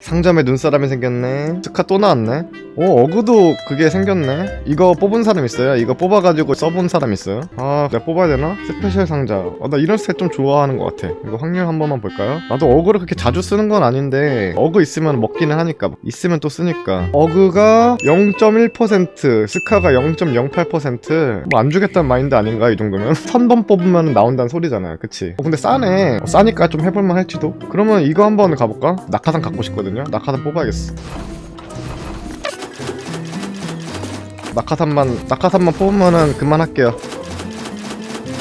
상점에 눈사람이 생겼네 스카 또 나왔네 오 어그도 그게 생겼네 이거 뽑은 사람 있어요? 이거 뽑아가지고 써본 사람 있어요? 아 내가 뽑아야 되나? 스페셜 상자 어, 나 이런 스타일 좀 좋아하는 것 같아 이거 확률 한 번만 볼까요? 나도 어그를 그렇게 자주 쓰는 건 아닌데 어그 있으면 먹기는 하니까 있으면 또 쓰니까 어그가 0.1% 스카가 0.08%뭐 안 주겠다는 마인드 아닌가 이 정도면? 1000번 뽑으면 나온다는 소리잖아요 그치? 어, 근데 싸네 어, 싸니까 좀 해볼만 할지도? 그러면 이거 한번 가볼까? 낙하산 갖고 싶거든 요 낙하산 뽑아야겠어 낙하산만 낙하산만 뽑으면은 그만할게요.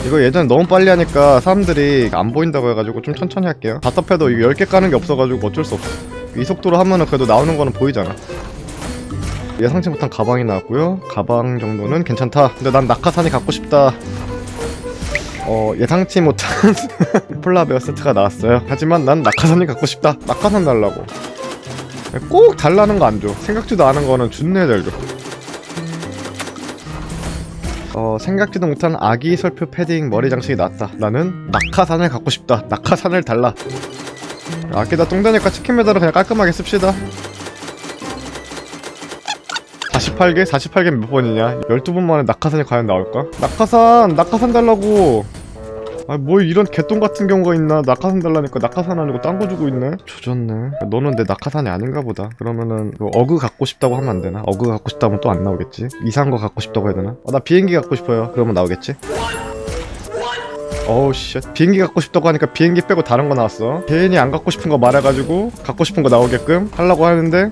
이거 예전에 너무 빨리 하니까 사람들이 안 보인다고 해가지고 좀 천천히 할게요. 답답해도 이거 10개 까는 게 없어가지고 어쩔 수 없어. 이 속도로 하면은 그래도 나오는 거는 보이잖아. 예상치 못한 가방이 나왔고요. 가방 정도는 괜찮다. 근데 난 낙하산이 갖고 싶다. 어 예상치 못한 폴라베어 세트가 나왔어요. 하지만 난 낙하산이 갖고 싶다. 낙하산 달라고. 꼭 달라는 거 안 줘. 생각지도 않은 거는 준내 잘 줘. 어, 생각지도 못한 아기 설표 패딩 머리 장식이 나왔다. 나는 낙하산을 갖고 싶다. 낙하산을 달라. 아끼다 똥다니까 치킨 메달을 그냥 깔끔하게 씁시다. 48개? 48개 몇 번이냐? 12번 만에 낙하산이 과연 나올까? 낙하산! 낙하산 달라고! 아, 뭐 이런 개똥 같은 경우가 있나? 낙하산 달라니까 낙하산 아니고 딴 거 주고 있네? 조졌네. 너는 내 낙하산이 아닌가 보다. 그러면은 그 어그 갖고 싶다고 하면 안 되나? 어그 갖고 싶다면 또 안 나오겠지? 이상한 거 갖고 싶다고 해야 되나? 어, 나 비행기 갖고 싶어요. 그러면 나오겠지? 어우 씨 비행기 갖고 싶다고 하니까 비행기 빼고 다른 거 나왔어 괜히 안 갖고 싶은 거 말해가지고 갖고 싶은 거 나오게끔 하려고 하는데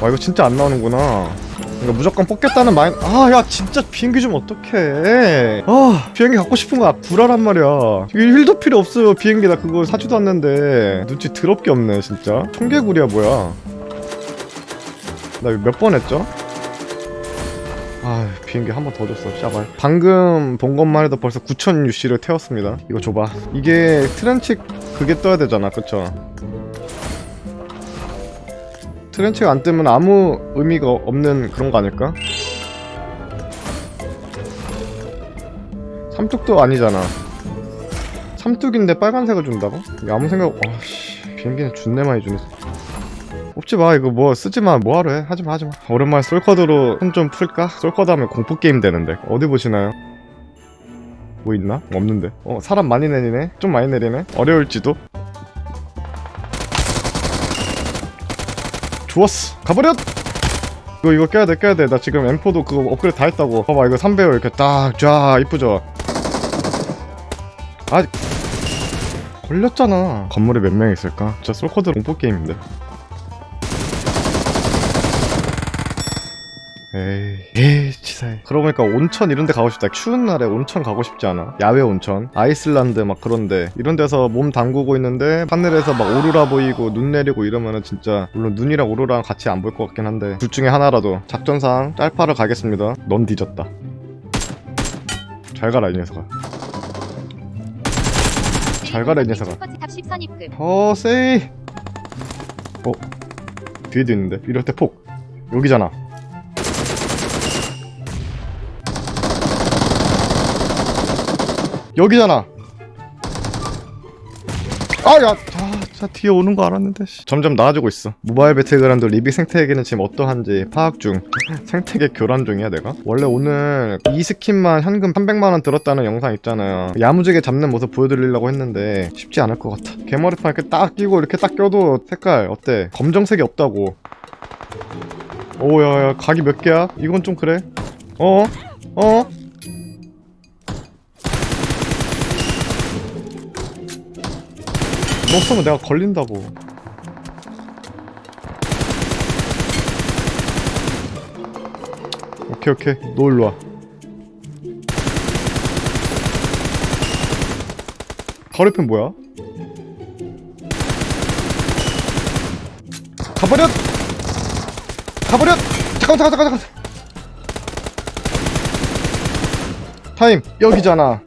와 이거 진짜 안 나오는구나 이거 무조건 뽑겠다는 마인 아 야 진짜 비행기 좀 어떡해. 아 비행기 갖고 싶은 거 구라란 말이야. 1도 필요 없어요 비행기. 나 그거 사지도 않는데. 눈치 더럽게 없네 진짜. 청개구리야 뭐야. 나 이거 몇 번 했죠? 아 비행기 한 번 더 줬어 샤발. 방금 본 것만 해도 벌써 9000 UC를 태웠습니다. 이거 줘봐. 이게 트렌치 그게 떠야 되잖아 그쵸 트렌치가 안 뜨면 아무 의미가 없는 그런 거 아닐까? 삼뚝도 아니잖아. 삼뚝인데 빨간색을 준다고? 아무 생각 아씨 비행기는 준내 많이 주네. 뽑지 마 이거 뭐 쓰지 마 뭐하러 해? 하지 마 하지 마. 오랜만에 솔커드로 손 좀 풀까? 솔커드 하면 공포 게임 되는데. 어디 보시나요? 뭐 있나? 없는데. 어 사람 많이 내리네? 좀 많이 내리네? 어려울지도 좋았어. 가버렸! 이거 이거 껴야 돼 껴야 돼나 지금 M4도 그거 업그레이드 다 했다고. 봐봐 이거 3배율 이렇게 딱쫙 이쁘죠? 아 걸렸잖아. 건물에 몇 명 있을까? 진짜 솔커드 공포 게임인데 에이, 에이, 치사해. 그러고 보니까 온천 이런 데 가고 싶다. 추운 날에 온천 가고 싶지 않아? 야외 온천? 아이슬란드 막 그런데. 이런 데서 몸 담그고 있는데 하늘에서 막 오로라 보이고 눈 내리고 이러면은 진짜 물론 눈이랑 오로라랑 같이 안 보일 것 같긴 한데 둘 중에 하나라도 작전상 짤파를 가겠습니다. 넌 뒤졌다. 잘 가라 이 녀석아. 잘 가라 이 녀석아. 슈퍼치탑 10선입급 어 세이. 어 뒤에도 있는데 이럴 때 폭. 여기잖아. 여기잖아. 아 야, 아, 자 뒤에 오는 거 알았는데. 씨. 점점 나아지고 있어. 모바일 배틀그라운드 리빅 생태계는 지금 어떠한지 파악 중. 생태계 교란 중이야 내가. 원래 오늘 이 스킨만 현금 300만 원 들었다는 영상 있잖아요. 야무지게 잡는 모습 보여드리려고 했는데 쉽지 않을 것 같아. 개머리판 이렇게 딱 끼고 이렇게 딱 껴도 색깔 어때? 검정색이 없다고. 오야야 각이 몇 개야? 이건 좀 그래. 어? 어? 너 없으면 내가 걸린다고. 오케이 오케이 너 일로 와. 거리편 뭐야? 가버렸! 가버렸! 잠깐 잠깐 잠깐 잠깐 타임 여기잖아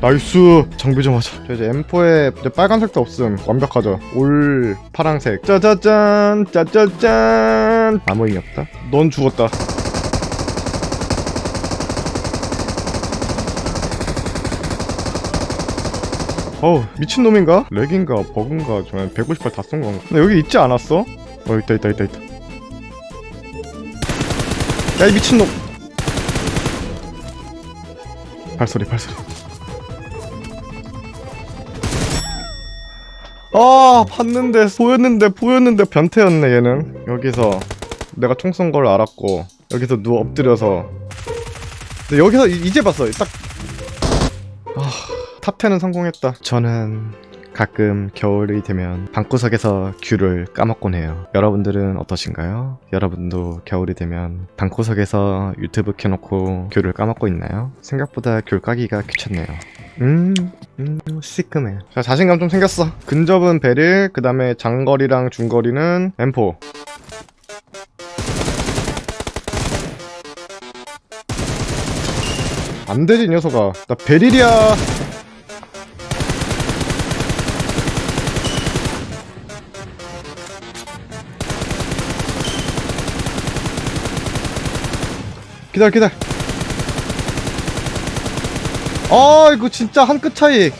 나이스. 장비 좀 하자. 저 이제 M4에 이제 빨간색도 없음. 완벽하죠? 올 파랑색. 짜자잔 짜자잔. 아무 의미 없다. 넌 죽었다. 어우 미친놈인가? 렉인가 버그인가? 저는 158 다 쏜 건가? 근데 여기 있지 않았어? 어 있다 있다 있다 있다. 야 이 미친놈. 발소리 발소리 아 봤는데 보였는데 보였는데 변태였네 얘는. 여기서 내가 총 쏜 걸 알았고 여기서 누워 엎드려서. 근데 여기서 이- 이제 봤어. 딱. 아, 탑10은 성공했다. 저는 가끔 겨울이 되면 방구석에서 귤을 까먹곤 해요. 여러분들은 어떠신가요? 여러분도 겨울이 되면 방구석에서 유튜브 켜놓고 귤을 까먹고 있나요? 생각보다 귤 까기가 귀찮네요 음, 음, 시큼해. 자, 자신감 좀 생겼어. 근접은 베릴, 그 다음에 장거리랑 중거리는 M4. 안 되지, 이 녀석아. 나 베릴이야. 기다려, 기다려. 아 이거 진짜 한 끗 차이.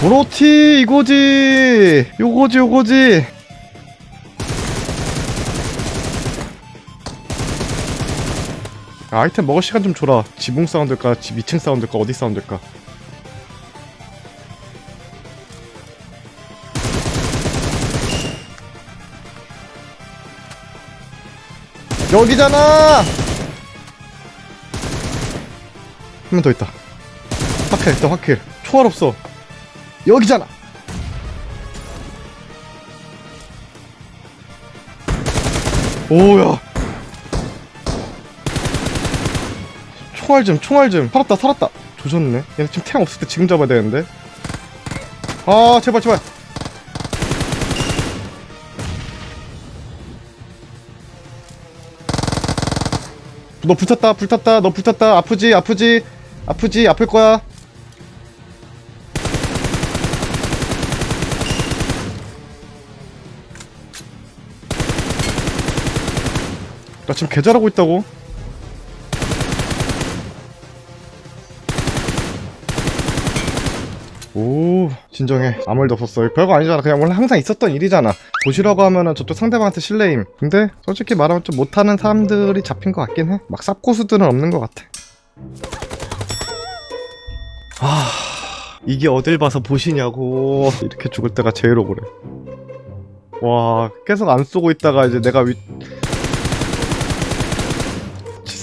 그렇지 이거지. 요거지 요거지. 아, 아이템 먹을 시간 좀 줘라. 지붕 사운드일까 집 2층 사운드일까 어디 사운드일까 여기잖아! 한 명 더 있다. 확킬 있다 확킬. 초월 없어. 여기잖아! 오야. 총알 좀 총알 좀. 살았다 살았다. 조졌네. 얘네 지금 탱 없을 때 지금 잡아야 되는데. 아 제발 제발 너 불탔다 불탔다 너 불탔다. 아프지 아프지 아프지 아플 거야. 나 지금 개 잘하고 있다고 오 진정해. 아무 일도 없었어. 별거 아니잖아. 그냥 원래 항상 있었던 일이잖아. 보시라고 하면은 저쪽 상대방한테 실례임. 근데 솔직히 말하면 좀 못하는 사람들이 잡힌 것 같긴 해막 쌉고수들은 없는 것 같아. 아 이게 어딜 봐서 보시냐고. 이렇게 죽을 때가 제일 억울해. 와 계속 안 쏘고 있다가 이제 내가 위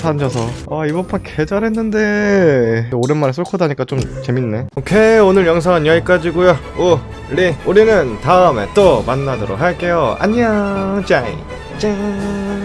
치사한 녀석. 아 이번 판 개 잘했는데. 오랜만에 쏠코 다니까 좀 재밌네. 오케이 오늘 영상은 여기까지고요. 우리 우리는 다음에 또 만나도록 할게요. 안녕 짜이 짠